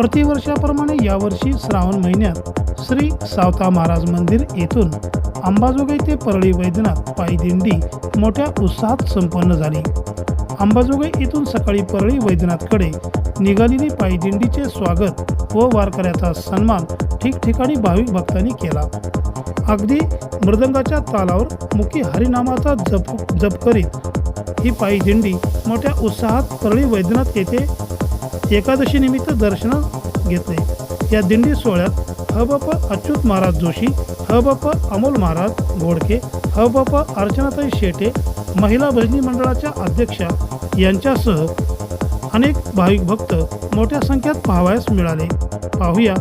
प्रतिवर्षाप्रमाणे यावर्षी श्रावण महिन्यात श्री सावता महाराज मंदिर येथून अंबाजोगाई ते परळी वैद्यनाथ पायदिंडी मोठ्या उत्साहात संपन्न झाली. अंबाजोगाई येथून सकाळी परळी वैद्यनाथकडे. निघालेली पायी दिंडीचे स्वागत व वारकऱ्याचा सन्मान ठिकठिकाणी भाविक भक्तांनी केला. अगदी मृदंगाच्या तालावर मुखी हरिनामाचा जप जप करीत ही पायी दिंडी मोठ्या उत्साहात परळी वैद्यनाथ येथे एकादशीनिमित्त दर्शन घेतले. या दिंडी सोहळ्यात हबप अच्युत महाराज जोशी हबप अमोल महाराज घोडके हबप अर्चनाताई शेटे महिला भजनी मंडळाच्या अध्यक्षा यांच्यासह अनेक भाविक भक्त मोठ्या संख्येत पाहावयास मिळाले. पाहूया.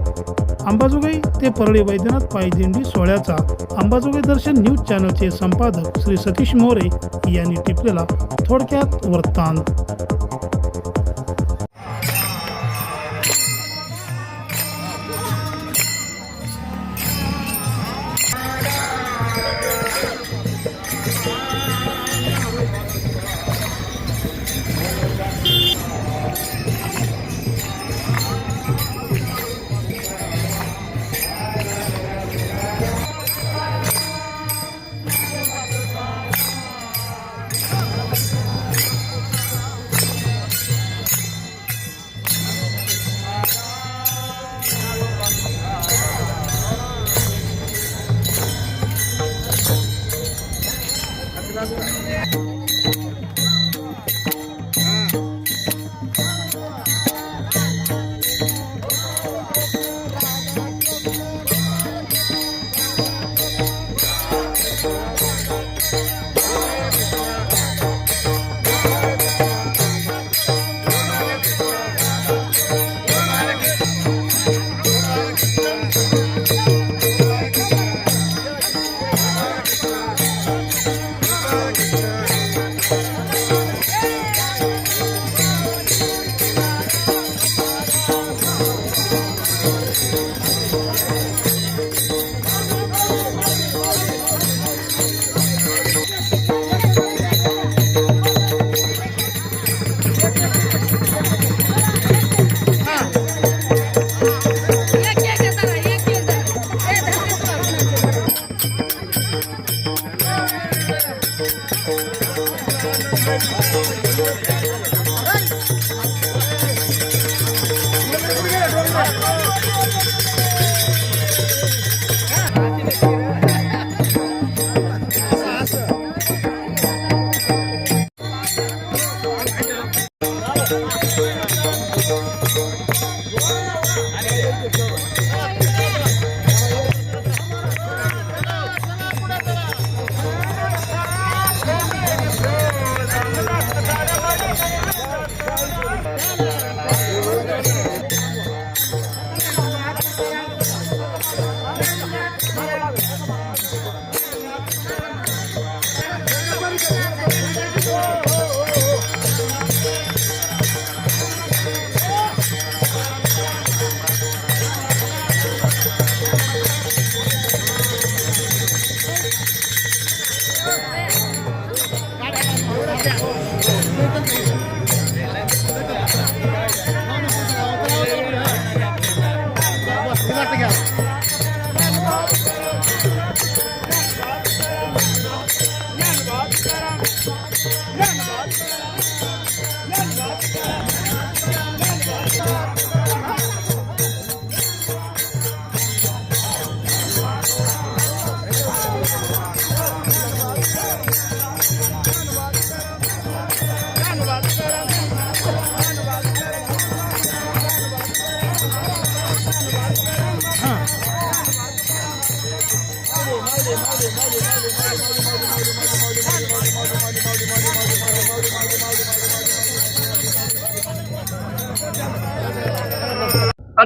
अंबाजोगाई ते परळी वैद्यनाथ पायी दिंडी सोहळ्याचा अंबाजोगाई दर्शन न्यूज चॅनलचे संपादक श्री सतीश मोरे यांनी टिपलेला थोडक्यात वृत्तांत.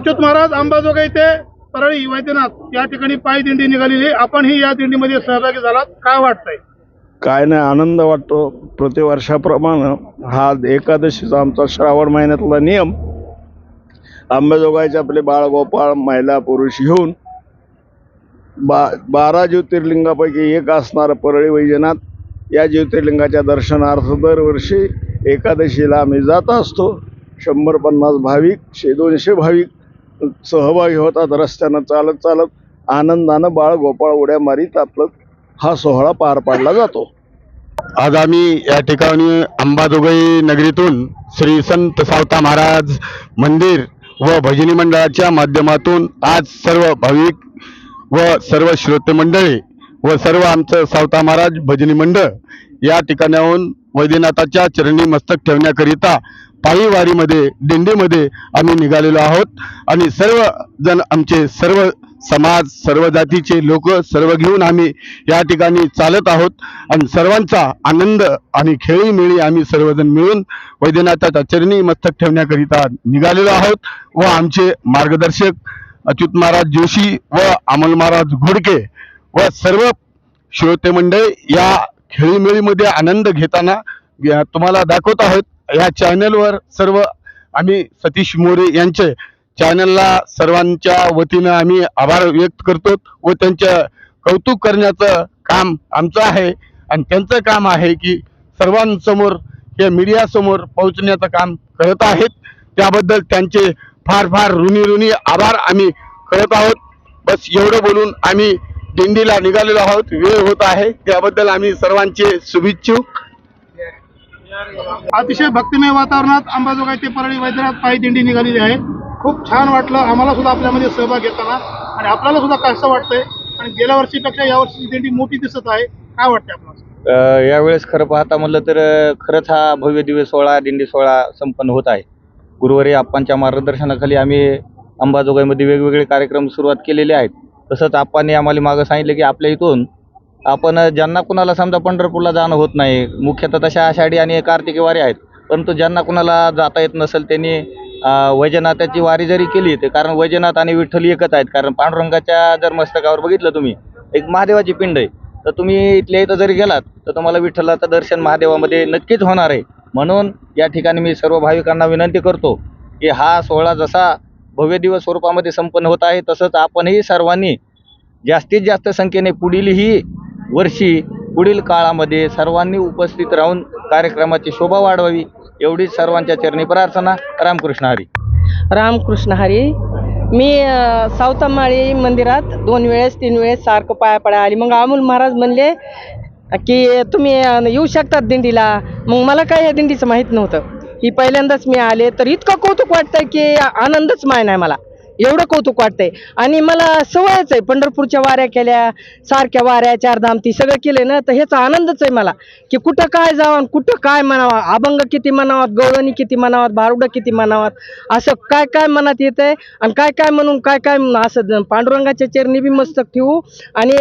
अच्युत महाराज अंबाजोगाई ते परळी वैद्यनाथ या ठिकाणी पायी दिंडी निघालेली आपण आपणही या दिंडीमध्ये सहभागी झालात. काय वाटतंय? काय नाही आनंद वाटतो. प्रतिवर्षाप्रमाणे हा एकादशीचा आमचा श्रावण महिन्यातला नियम. अंबाजोगाईचे आपले बाळगोपाळ महिला पुरुष घेऊन बा बारा ज्योतिर्लिंगापैकी एक असणारं परळी वैजनाथ या ज्योतिर्लिंगाच्या दर्शनार्थ दरवर्षी एकादशीला आम्ही जात असतो. शंभर पन्नास भाविक शे दोनशे भाविक सहभागी होतात रस्त्यानं चालत चालत आनंदानं बाळ गोपाळ उड्या मारीत आपलं हा सोहळा पार पाडला जातो. आज आम्ही या ठिकाणी अंबाजोगाई नगरीतून श्री संत सावता महाराज मंदिर व भजनी मंडळाच्या माध्यमातून आज सर्व भाविक व सर्व श्रोते मंडळी व सर्व आमचं सावता महाराज भजनी मंडळ या ठिकाणाहून वैद्यनाथाच्या चरणी मस्तक ठेवण्याकरिता पायी वारीमध्ये दिंडीमध्ये आम्ही निघालेलो आहोत. आणि सर्व जण आमचे सर्व समाज सर्व जातीचे लोक सर्व घेऊन आम्ही या ठिकाणी चालत आहोत. आणि सर्वांचा आनंद आणि खेळीमेळी आम्ही सर्वजण मिळून वैद्यनाथाच्या चरणी मस्तक ठेवण्याकरिता निघालेलो आहोत व आमचे मार्गदर्शक अच्युत महाराज जोशी व अमल महाराज घोडके व सर्व श्रोते मंडळ या खेळीमेळीमध्ये आनंद घेताना तुम्हाला दाखवत आहोत. या चॅनलवर सर्व आम्ही सतीश मोरे यांचे चॅनलला सर्वांच्या वतीनं आम्ही आभार व्यक्त करतो व त्यांच्या कौतुक करण्याचं काम आमचं आहे. आणि त्यांचं काम आहे की सर्वांसमोर हे मीडियासमोर पोहोचण्याचं काम करत आहेत. त्याबद्दल त्यांचे फार फार ऋणी ऋणी आभार आम्ही करत आहोत. बस एवढं बोलून आम्ही दिंडीला निघालेलो आहोत. वेळ होत आहे. त्याबद्दल आम्ही सर्वांचे शुभेच्छुक अतिशय भक्तिमय वातावरणात अंबाजोगाई ते परळी वैद्यनाथ पायी दिंडी निघालेली आहे. खूप छान वाटलं आम्हाला सुद्धा आपल्यामध्ये सहभाग घेताना आणि आपल्याला सुद्धा कसं वाटतंय आणि गेल्या वर्षीपेक्षा या वर्षी दिंडी मोठी दिसत आहे. काय वाटतंय आपल्याला? यावेळेस खरं पाहता म्हणलं तर खरंच हा भव्य दिव्य सोहळा दिंडी सोहळा संपन्न होत आहे. गुरुवारी आप्पांच्या मार्गदर्शनाखाली आम्ही अंबाजोगाईमध्ये वेगवेगळे कार्यक्रम सुरुवात केलेले आहेत. तसंच आप्पांनी आम्हाला मागं सांगितलं की आपल्या इथून आपण ज्यांना कुणाला समजा पंढरपूरला जाणं होत नाही मुख्यतः तशा आषाढी आणि कार्तिकी वारी आहेत परंतु ज्यांना कुणाला जाता येत नसेल त्यांनी वैजनाथाची वारी जरी केली तर कारण वैजनाथ आणि विठ्ठल एकच आहेत कारण पांडुरंगाच्या जर मस्तकावर बघितलं तुम्ही एक महादेवाची पिंड आहे. तर तुम्ही इथल्या इथं जरी गेलात तर तुम्हाला विठ्ठलाचं दर्शन महादेवामध्ये नक्कीच होणार आहे. म्हणून या ठिकाणी मी सर्व भाविकांना विनंती करतो की हा सोहळा जसा भव्य दिवस स्वरूपामध्ये संपन्न होत आहे तसंच आपणही सर्वांनी जास्तीत जास्त संख्येने पुढीलही वर्षी पुढील काळामध्ये सर्वांनी उपस्थित राहून कार्यक्रमाची शोभा वाढवावी एवढीच सर्वांच्या चरणी प्रार्थना. रामकृष्ण हरी. रामकृष्ण हरी. मी सावतामाळी मंदिरात दोन वेळेस तीन वेळेस सारखं पाया पडा आली. मग अमोल महाराज म्हणले की तुम्ही येऊ शकतात दिंडीला. मग मला काय या दिंडीचं माहीत नव्हतं. ही पहिल्यांदाच मी आले तर इतकं कौतुक वाटतं की आनंदच माय नाही मला. एवढं कौतुक वाटतंय. आणि मला सवयच आहे पंढरपूरच्या वाऱ्या केल्या सारख्या वाऱ्या चारधाम ती सगळं केलं ना तर ह्याचा आनंदच आहे मला. की कुठं काय जावं कुठं काय म्हणावा अभंग किती म्हणावात गौरणी किती म्हणावात भारुडं किती म्हणावात असं काय काय मनात येतंय आणि काय काय म्हणून काय काय असं पांडुरंगाच्या चरणी बी मस्तक ठेवू आणि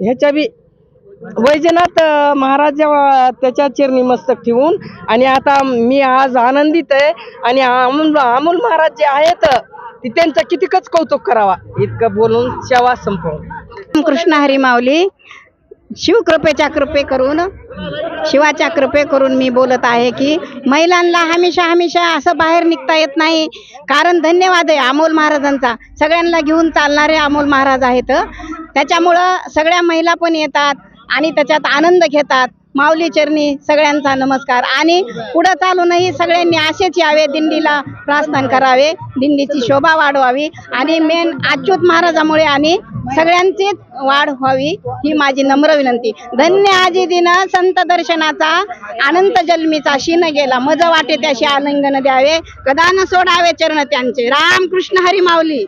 ह्याच्या बी वैजनाथ महाराज त्याच्या चरणी मस्तक ठेवून आणि आता मी आज आनंदित आहे आणि अमोल अमोल महाराज जे आहेत ते त्यांचं कितीकच कौतुक करावा इतकं बोलून सेवा संपवून. कृष्ण हरी माऊली शिवकृपेच्या कृपे करून शिवाच्या कृपे करून मी बोलत आहे की महिलांना हमेशा हमेशा असं बाहेर निघता येत नाही. कारण धन्यवाद आहे अमोल महाराजांचा. सगळ्यांना घेऊन चालणारे अमोल महाराज आहेत. त्याच्यामुळं सगळ्या महिला पण येतात. आणि त्याच्यात आनंद घेतात. माऊली चरणी सगळ्यांचा नमस्कार. आणि पुढं चालूनही सगळ्यांनी असेच यावे दिंडीला प्रार्थना करावे दिंडीची शोभा वाढवावी. आणि मेन अच्युत महाराजामुळे आणि सगळ्यांचीच वाढ व्हावी ही माझी नम्र विनंती. धन्य आजी दिन संत दर्शनाचा अनंत जन्मीचा शीन गेला. मज वाटे त्याशी आलिंगन द्यावे. कदा न सोडावे चरण त्यांचे. राम कृष्ण हरी माऊली.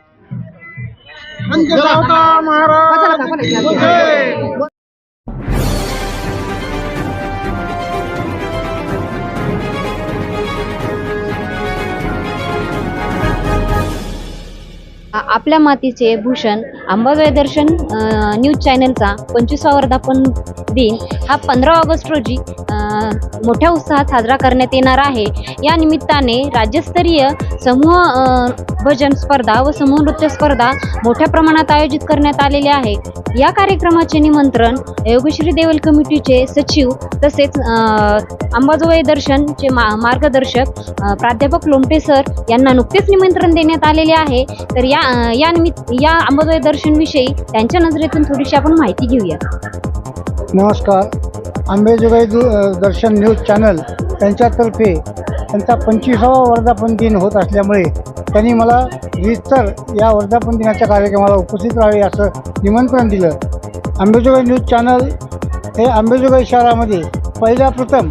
आपल्या मातीचे भूषण अंबाबाई दर्शन न्यूज चॅनलचा पंचवीसा वर्धापन दिन हा पंधरा ऑगस्ट रोजी मोठ्या उत्साहात साजरा करण्यात येणार आहे. या निमित्ताने राज्यस्तरीय समूह भजन स्पर्धा व समूह नृत्य स्पर्धा मोठ्या प्रमाणात आयोजित करण्यात आलेले आहे या कार्यक्रमाचे निमंत्रण योगश्री देवल कमिटीचे सचिव तसेच अ, अंबाजोगाई दर्शनचे मा मार्गदर्शक प्राध्यापक लोमटे सर यांना नुकतेच निमंत्रण देण्यात आलेले आहे. तर या या निमित्त या अंबाजोगाई दर्शनविषयी त्यांच्या नजरेतून थोडीशी आपण माहिती घेऊया नमस्कार. आंबेजोगाई दु- दर्शन न्यूज चॅनल यांच्यातर्फे त्यांचा पंचवीसावा वर्धापन दिन होत असल्यामुळे त्यांनी मला रीतसर या वर्धापन दिनाच्या कार्यक्रमाला उपस्थित राहावे असं निमंत्रण दिलं. अंबेजोगाई न्यूज चॅनल हे आंबेजोगाई शहरामध्ये पहिल्या प्रथम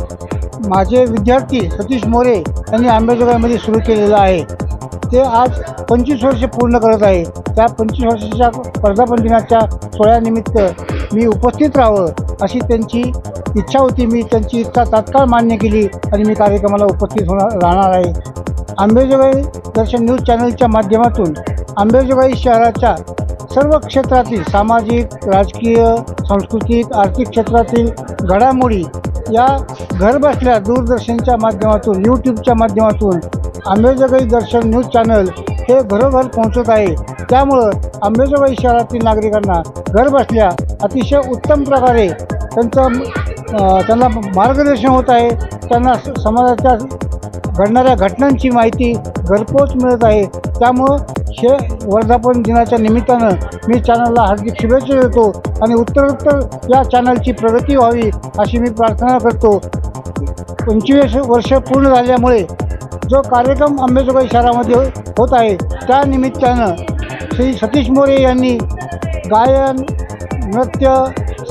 माझे विद्यार्थी सतीश मोरे यांनी अंबेजोगाईमध्ये सुरू केलेलं आहे. ते आज पंचवीस वर्ष पूर्ण करत आहे. त्या पंचवीस वर्षाच्या वर्धापन दिनाच्या सोहळ्यानिमित्त मी उपस्थित राहावं अशी त्यांची इच्छा होती. मी त्यांची इच्छा तात्काळ मान्य केली आणि मी कार्यक्रमाला उपस्थित होणार राहणार आहे. आंबेजोगाई दर्शन न्यूज चॅनलच्या माध्यमातून आंबेजोगाई शहराच्या सर्व क्षेत्रातील सामाजिक राजकीय सांस्कृतिक आर्थिक क्षेत्रातील घडामोडी या घरबसल्या दूरदर्शनच्या माध्यमातून यूट्यूबच्या माध्यमातून आंबेजोगाई दर्शन न्यूज चॅनल हे घरोघर पोहोचत आहे. त्यामुळं आंबेजोगाई शहरातील नागरिकांना घरबसल्या अतिशय उत्तम प्रकारे त्यांचं त्यांना मार्गदर्शन होत आहे. त्यांना स- समाजाच्या घडणाऱ्या घटनांची माहिती घरपोच मिळत आहे. त्यामुळं हे वर्धापन दिनाच्या निमित्तानं मी चॅनलला हार्दिक शुभेच्छा देतो आणि उत्तरोत्तर या चॅनलची प्रगती व्हावी अशी मी प्रार्थना करतो. पंचवीस वर्ष पूर्ण झाल्यामुळे जो कार्यक्रम अंबेजोगाई शहरामध्ये होत आहे त्या निमित्तानं श्री सतीश मोरे यांनी गायन नृत्य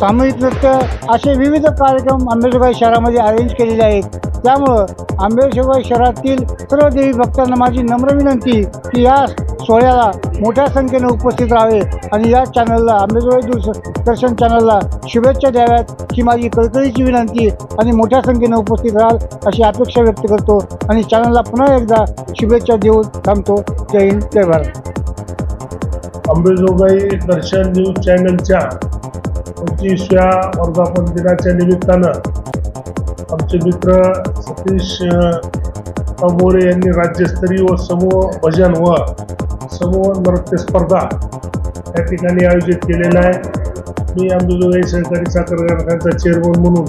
सामूहिक नृत्य असे विविध कार्यक्रम अंबेजोगाई शहरामध्ये अरेंज केलेले आहेत. त्यामुळं आंबेजोगाई शहरातील सर्व देवी भक्तांना माझी नम्र विनंती की या सोहळ्याला मोठ्या संख्येने उपस्थित राहावे आणि या चॅनलला आंबेजोगाई दूर दर्शन चॅनलला शुभेच्छा द्याव्यात ही माझी कळकळीची विनंती आणि मोठ्या संख्येने उपस्थित राहाल अशी अपेक्षा व्यक्त करतो आणि चॅनलला पुन्हा एकदा शुभेच्छा देऊन थांबतो. जय हिंद जय भारत. अंबेजोगाई दर्शन न्यूज चॅनलच्या पंचवीसव्या वर्धापन दिनाच्या निमित्तानं आमचे मित्र सतीश अमोरे मोरे यांनी राज्यस्तरीय व समूह भजन व समूह नृत्य स्पर्धा या ठिकाणी आयोजित केलेला आहे. मी अंबेजोगाई सहकारी साखर कारखान्याचा चेअरमन म्हणून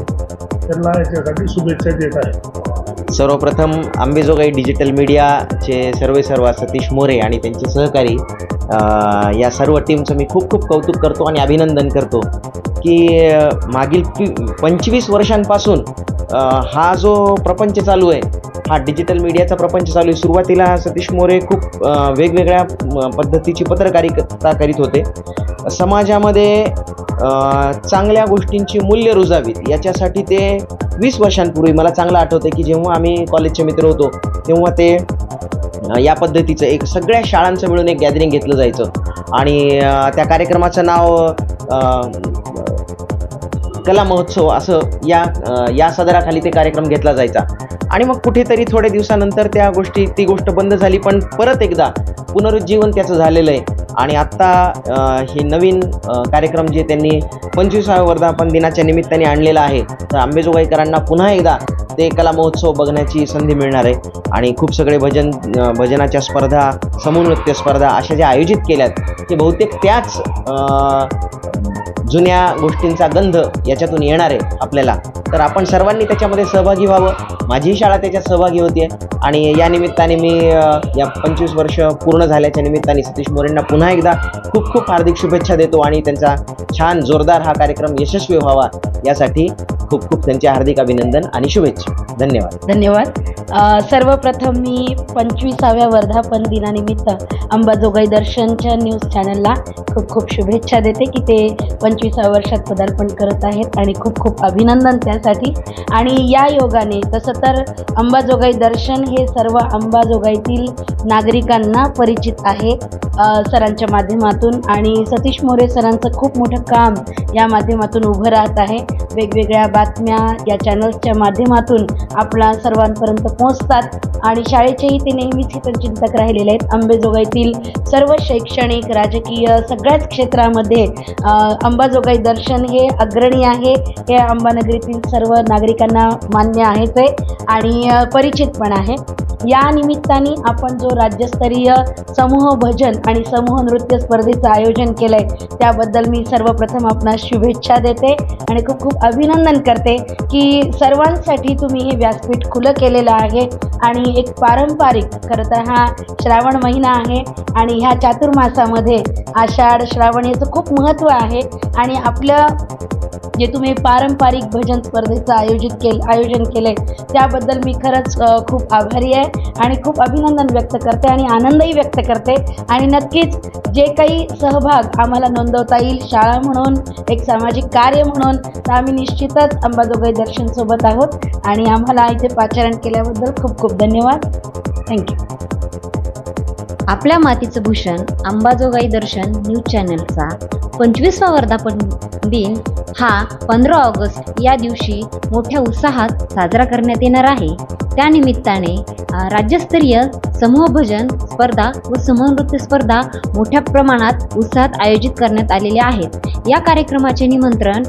त्यांना याच्यासाठी शुभेच्छा देत आहे. सर्वप्रथम आंबेजोगाई डिजिटल मीडियाचे सर्वे सर्व सतीश मोरे आणि त्यांचे सहकारी या सर्व टीमचं मी खूप खूप कौतुक करतो आणि अभिनंदन करतो की मागील पंचवीस वर्षांपासून हा जो प्रपंच चालू आहे हा डिजिटल मीडियाचा प्रपंच चालू आहे. सुरुवातीला सतीश मोरे खूप वेगवेगळ्या पद्धतीची पत्रकारिता करीत होते. समाजामध्ये चांगल्या गोष्टींची मूल्य रुजावीत. याच्यासाठी ते वीस वर्षांपूर्वी मला चांगलं आठवतं की जेव्हा आम्ही कॉलेजचे मित्र होतो तेव्हा ते या पद्धतीचं एक सगळ्या शाळांचं मिळून एक गॅदरिंग घेतलं जायचं. आणि त्या कार्यक्रमाचं नाव कला महोत्सव असं या या सदराखाली ते कार्यक्रम घेतला जायचा. आणि मग कुठेतरी थोड्या दिवसानंतर त्या गोष्टी ती गोष्ट बंद झाली पण परत एकदा पुनरुज्जीवन त्याचं झालेलं आहे. आणि आत्ता हे नवीन कार्यक्रम जे त्यांनी पंचवीसाव्या वर्धापन दिनाच्या निमित्ताने आणलेला आहे तर आंबेजोगाईकरांना पुन्हा एकदा ते कला महोत्सव बघण्याची संधी मिळणार आहे. आणि खूप सगळे भजन भजनाच्या स्पर्धा समूह नृत्य स्पर्धा अशा ज्या आयोजित केल्यात ते बहुतेक त्याच जुन्या गोष्टींचा गंध या याच्यातून येणार आहे आपल्याला. तर आपण सर्वांनी त्याच्यामध्ये सहभागी व्हावं. माझी शाळा त्याच्यात सहभागी होती. आणि या निमित्ताने मी या पंचवीस वर्ष पूर्ण झाल्याच्या निमित्ताने सतीश मोरेंना पुन्हा एकदा खूप खूप हार्दिक शुभेच्छा देतो आणि त्यांचा छान जोरदार हा कार्यक्रम यशस्वी व्हावा यासाठी खूप खूप त्यांचे हार्दिक अभिनंदन आणि शुभेच्छा. धन्यवाद. धन्यवाद. सर्वप्रथम मी पंचवीसाव्या वर्धापन दिनानिमित्त अंबाजोगाई दर्शनच्या न्यूज चॅनलला खूप खूप शुभेच्छा देते की ते पंचवीसाव्या वर्षात पदार्पण करत आहेत. आणि खूप खूप अभिनंदन त्यासाठी. आणि या योगाने तसं तर अंबाजोगाई दर्शन हे सर्व अंबाजोगाईतील नागरिकांना परिचित आहे सरांच्या माध्यमातून. आणि सतीश मोरे सरांचं खूप मोठं काम या माध्यमातून उभं राहत आहे. वेगवेगळ्या बातम्या या चॅनल्सच्या माध्यमातून आपला सर्वांपर्यंत पोहोचतात. आणि शाळेचेही ते नेहमीच हितचिंतक राहिलेले आहेत. अंबेजोगाईतील सर्व शैक्षणिक राजकीय सगळ्याच क्षेत्रामध्ये अंबाजोगाई दर्शन हे अग्रणी आहे. हे अंबानगरीतील सर्व नागरिकांना मान्य आहेच आहे आणि परिचित पण आहे. या निमित्ताने आपण जो राज्यस्तरीय समूह भजन आणि समूह नृत्य स्पर्धेचं आयोजन केलं आहे त्याबद्दल मी सर्वप्रथम आपणास शुभेच्छा देते आणि खूप खूप अभिनंदन करते की सर्वांसाठी तुम्ही हे व्यासपीठ खुलं केलेलं आहे आणि एक पारंपरिक खरं तर हा श्रावण महिना आहे आणि ह्या चातुर्मासामध्ये आषाढ श्रावण याचं खूप महत्त्व आहे आणि आपलं जे तुम्ही पारंपरिक भजन स्पर्धेचं आयोजित केलं आयोजन केलं आहे त्याबद्दल मी खरंच खूप आभारी आहे आणि खूप अभिनंदन व्यक्त करते आणि आनंदही व्यक्त करते. आणि नक्कीच जे काही सहभाग आम्हाला नोंदवता येईल शाळा म्हणून एक सामाजिक कार्य म्हणून तर आम्ही निश्चितच अंबाजोगाई दर्शनसोबत आहोत. आणि आम्हाला इथे पाचारण केल्याबद्दल खूप खूप धन्यवाद. थँक्यू आपल्या मातीचं भूषण अंबाजोगाई दर्शन न्यूज चॅनलचा पंचवीसवा वर्धापन दिन हा पंधरा ऑगस्ट या दिवशी मोठ्या उत्साहात साजरा करण्यात येणार आहे. त्यानिमित्ताने राज्यस्तरीय समूह भजन स्पर्धा व समूह नृत्य स्पर्धा मोठ्या प्रमाणात उत्साहात आयोजित करण्यात आलेल्या आहेत. या कार्यक्रमाचे निमंत्रण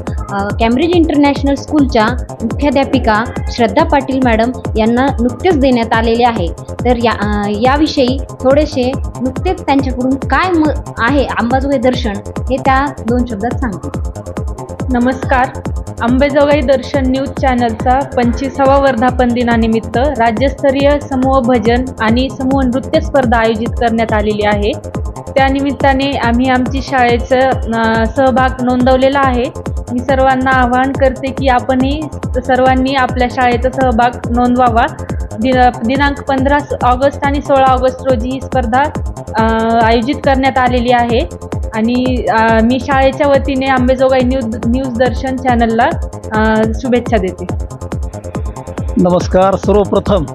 कॅम्ब्रिज इंटरनॅशनल स्कूलच्या मुख्याध्यापिका श्रद्धा पाटील मॅडम यांना नुकतेच देण्यात आलेले आहे. तर या याविषयी थोडेसे नुकतेच त्यांच्याकडून काय म आहे अंबाजोगाई दर्शन हे त्या दोन शब्दात सांगतील नमस्कार. अंबेजोगाई दर्शन न्यूज चॅनलचा पंचवीसावा वर्धापन दिनानिमित्त राज्यस्तरीय समूह भजन आणि समूह नृत्य स्पर्धा आयोजित करण्यात आलेली आहे. त्यानिमित्ताने आम्ही आमची शाळेचं सहभाग नोंदवलेला आहे. मी सर्वांना आवाहन करते की आपणही सर्वांनी आपल्या शाळेचा सहभाग नोंदवावा. दिनांक पंधरा ऑगस्ट आणि सोळा ऑगस्ट रोजी ही स्पर्धा आयोजित करण्यात आलेली आहे. आणि मी शाळेच्या वतीने आंबेजोगाई न्यूज न्यूज दर्शन चॅनलला शुभेच्छा देते. नमस्कार. सर्वप्रथम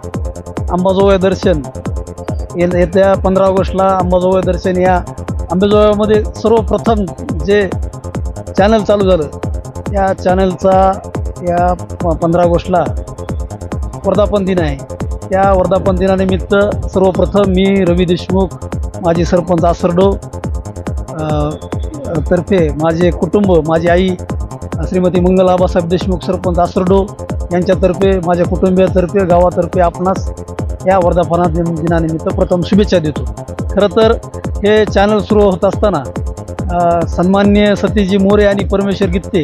अंबाजोगाई दर्शन. येत्या पंधरा ऑगस्टला अंबाजोगाई दर्शन या अंबाजोगाईमध्ये सर्वप्रथम जे चॅनल चालू झालं. या चॅनलचा या प- पंधरा ऑगस्टला वर्धापन दिन आहे. त्या वर्धापन दिनानिमित्त सर्वप्रथम मी रवी देशमुख माझी सरपंच आसरडो तर्फे माझे कुटुंब माझी आई श्रीमती मंगल आबासाहेब देशमुख सरपंच आसरडो यांच्यातर्फे माझ्या कुटुंबियातर्फे गावातर्फे आपणास या वर्धापना दिनानिमित्त प्रथम शुभेच्छा देतो. खरं तर हे चॅनल सुरू होत असताना सन्मान्य सतीजी मोरे आणि परमेश्वर गित्ते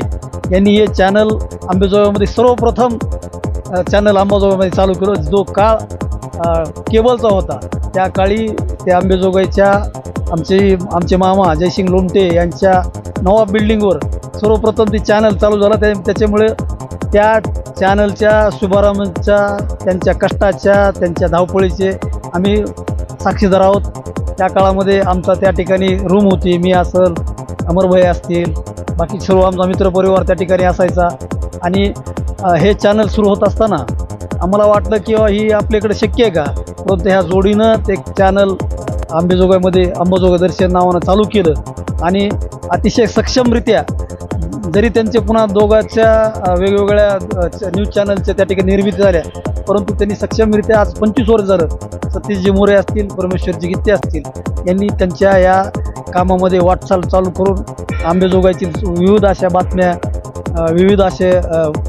यांनी हे चॅनल आंबेजोगाईमध्ये सर्वप्रथम चॅनल अंबाजोगाईमध्ये चालू केलं. जो काळ केबलचा होता त्या काळी त्या आंबेजोगाईच्या आमचे आमचे मामा जयसिंग लोमटे यांच्या नवा बिल्डिंगवर सर्वप्रथम ते चॅनल चालू झाला. त्या त्याच्यामुळे त्या चॅनलच्या शुभारंभच्या त्यांच्या कष्टाच्या त्यांच्या धावपळीचे आम्ही साक्षीदार आहोत. त्या काळामध्ये आमचा त्या ठिकाणी रूम होती. मी असल अमरभाई असतील बाकी सर्व आमचा मित्रपरिवार त्या ठिकाणी असायचा. आणि हे चॅनल सुरू होत असताना आम्हाला वाटलं की ही आपल्याकडे शक्य आहे का? परंतु ह्या जोडीनं ते चॅनल आंबेजोगाईमध्ये अंबाजोगाई दर्शन नावानं चालू केलं. आणि अतिशय सक्षमरित्या जरी त्यांचे पुन्हा दोघांच्या वेगवेगळ्या न्यूज चॅनलच्या त्या ठिकाणी निर्मिती झाल्या परंतु त्यांनी सक्षमरित्या आज पंचवीस वर्ष झालं. सतीशजी मोरे असतील परमेश्वरजी गीते असतील यांनी त्यांच्या या कामामध्ये वाटचाल चालू करून आंबेजोगाईतील विविध अशा बातम्या विविध असे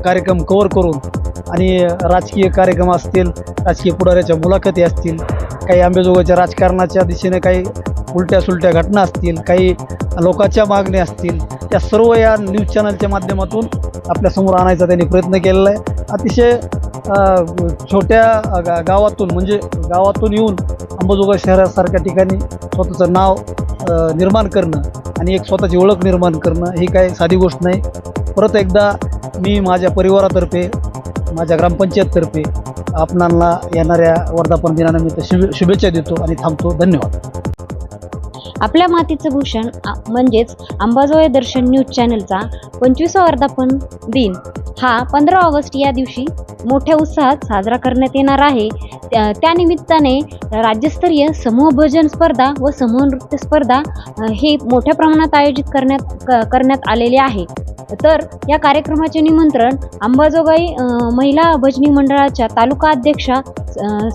कार्यक्रम कवर करून आणि राजकीय कार्यक्रम असतील राजकीय पुढाऱ्याच्या मुलाखती असतील काही आंबेजोगाईच्या राजकारणाच्या दिशेने काही उलट्या सुलट्या घटना असतील काही लोकांच्या मागण्या असतील त्या सर्व या न्यूज चॅनलच्या माध्यमातून आपल्यासमोर आणायचा त्यांनी प्रयत्न केलेला आहे. अतिशय छोट्या गा गावातून म्हणजे गावातून येऊन अंबाजोगाई शहरासारख्या ठिकाणी स्वतःचं नाव निर्माण करणं आणि एक स्वतःची ओळख निर्माण करणं ही काही साधी गोष्ट नाही. परत एकदा मी माझ्या परिवारातर्फे माझ्या ग्रामपंचायततर्फे आपणांना येणाऱ्या वर्धापन दिनानिमित्त शुभे शुभेच्छा देतो आणि थांबतो. धन्यवाद. आपल्या मातीचं भूषण म्हणजेच अंबाजोगाई दर्शन न्यूज चॅनलचा पंचवीसा वर्धापन दिन. हा पंधरा ऑगस्ट या दिवशी मोठ्या उत्साहात साजरा करण्यात येणार आहे. त्या त्यानिमित्ताने राज्यस्तरीय समूह भजन स्पर्धा व समूह नृत्य स्पर्धा हे मोठ्या प्रमाणात आयोजित करण्यात करण्यात आलेले आहे. तर या कार्यक्रमाचे निमंत्रण अंबाजोगाई महिला भजनी मंडळाच्या तालुका अध्यक्षा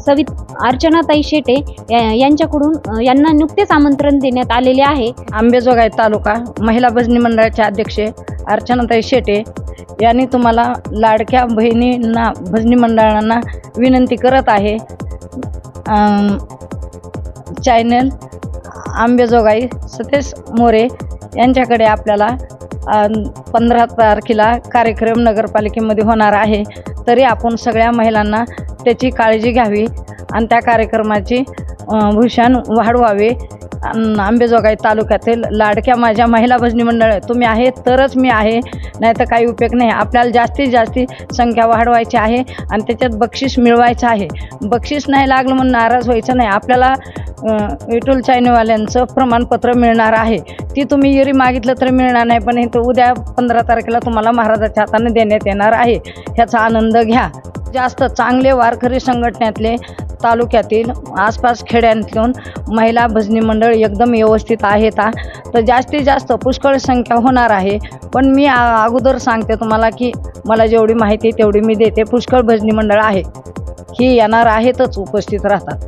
सवित अर्चनाताई शेटे या- यांच्याकडून यांना नुकतेच आमंत्रण देण्यात आलेली आहे. आंबेजोगाई तालुका महिला भजनी मंडळाचे अध्यक्ष अर्चनाताई शेटे यांनी तुम्हाला लाडक्या बहिणींना भजनी मंडळांना विनंती करत आहे. चॅनल आंबेजोगाई सतेश मोरे यांच्याकडे आपल्याला पंधरा तारखेला कार्यक्रम नगरपालिकेमध्ये होणार आहे. तरी आपण सगळ्या महिलांना त्याची काळजी घ्यावी आणि त्या कार्यक्रमाची भूषण वाढवावे. आंबेजोगाई तालुक्यातील लाडक्या माझ्या महिला भजनी मंडळ तुम्ही आहे तरच मी आहे. नाही तर काही उपयोग नाही. आपल्याला जास्तीत जास्त संख्या वाढवायची आहे आणि त्याच्यात बक्षीस मिळवायचं आहे. बक्षीस नाही लागलं म्हणून नाराज व्हायचं नाही. आपल्याला विठुल चायनीवाल्यांचं प्रमाणपत्र मिळणार आहे. ती तुम्ही जरी मागितलं तरी मिळणार नाही पण हे तर उद्या पंधरा तारखेला तुम्हाला महाराजाच्या हाताने देण्यात येणार आहे. ह्याचा आनंद घ्या. जास्त चांगले वारकरी संघटनेतले तालुक्यातील आसपास खेड्यांतून महिला भजनी मंडळ एकदम व्यवस्थित आहेत हा. तर जास्तीत जास्त पुष्कळ संख्या होणार आहे. पण मी अगोदर सांगते तुम्हाला की मला जेवढी माहिती तेवढी मी देते. पुष्कळ भजनी मंडळ आहे. ही येणार आहेतच उपस्थित राहतात.